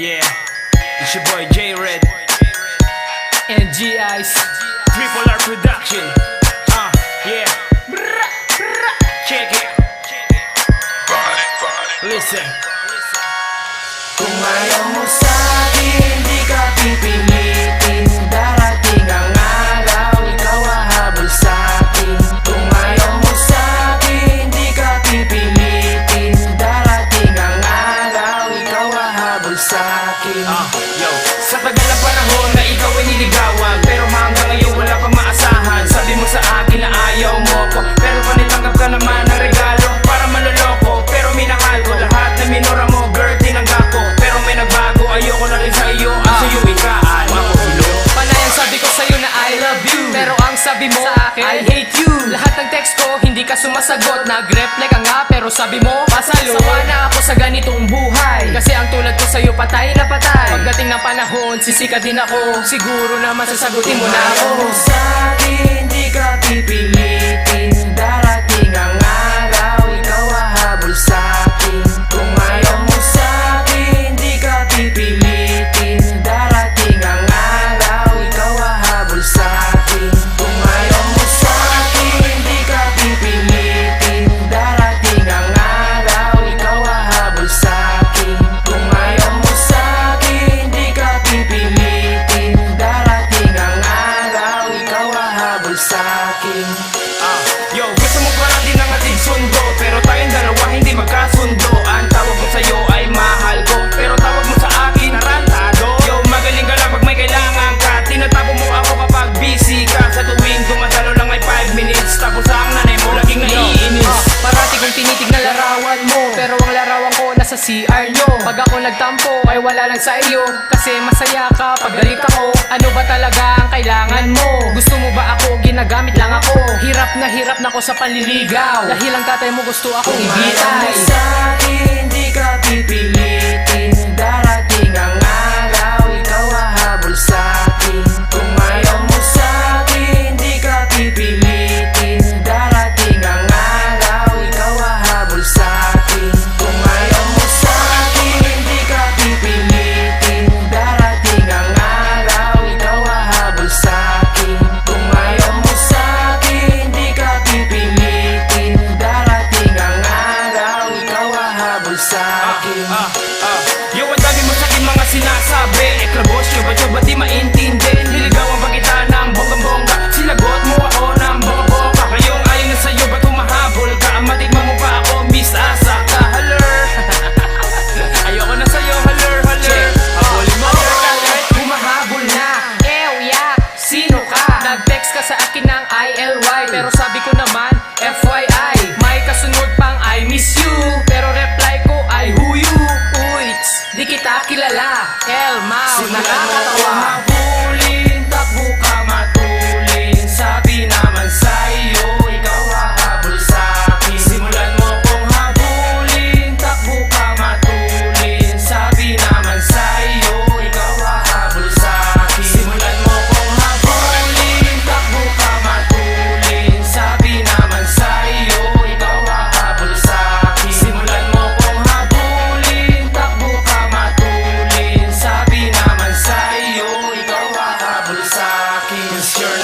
Yeah, it's your boy J Red and G Ice. Triple R Production. Uh, yeah. Check it. Listen. Kung ayaw mo sa 啊有 pasagot Nag-reply ka nga pero sabi mo Pasawa na ako sa ganitong buhay. Kasi ang tulad ko sa'yo patay na patay. Pagdating ng panahon sisikat din ako. Siguro na masasagutin mo na ako. Sa di ka pipili kung nagtampo ay wala lang sa iyo. Kasi masaya ka pag galit ako. Ano ba talaga ang kailangan mo? Gusto mo ba ako? Ginagamit lang ako. Hirap na hirap na ako sa panliligaw. Dahil ang tatay mo gusto akong ibitay Kung sa akin, hindi ka pipili sinasabi. Eh, e klabosyo ba ba di maintindi Niligawan ba kita ng bonggang-bongga? Sinagot mo ako ng boka-boka Ngayong ayaw na sa'yo ba't humahabol ka? Ang matigma mo pa ako, miss asa ka. Haller. Ayoko na sa'yo, haller, haller. Habulin mo. Ako humahabol na. Ew, yeah, sino ka? Nag-text ka sa akin ng ILY Pero sabi Ella, Elma, nakakatawa. He's skirt.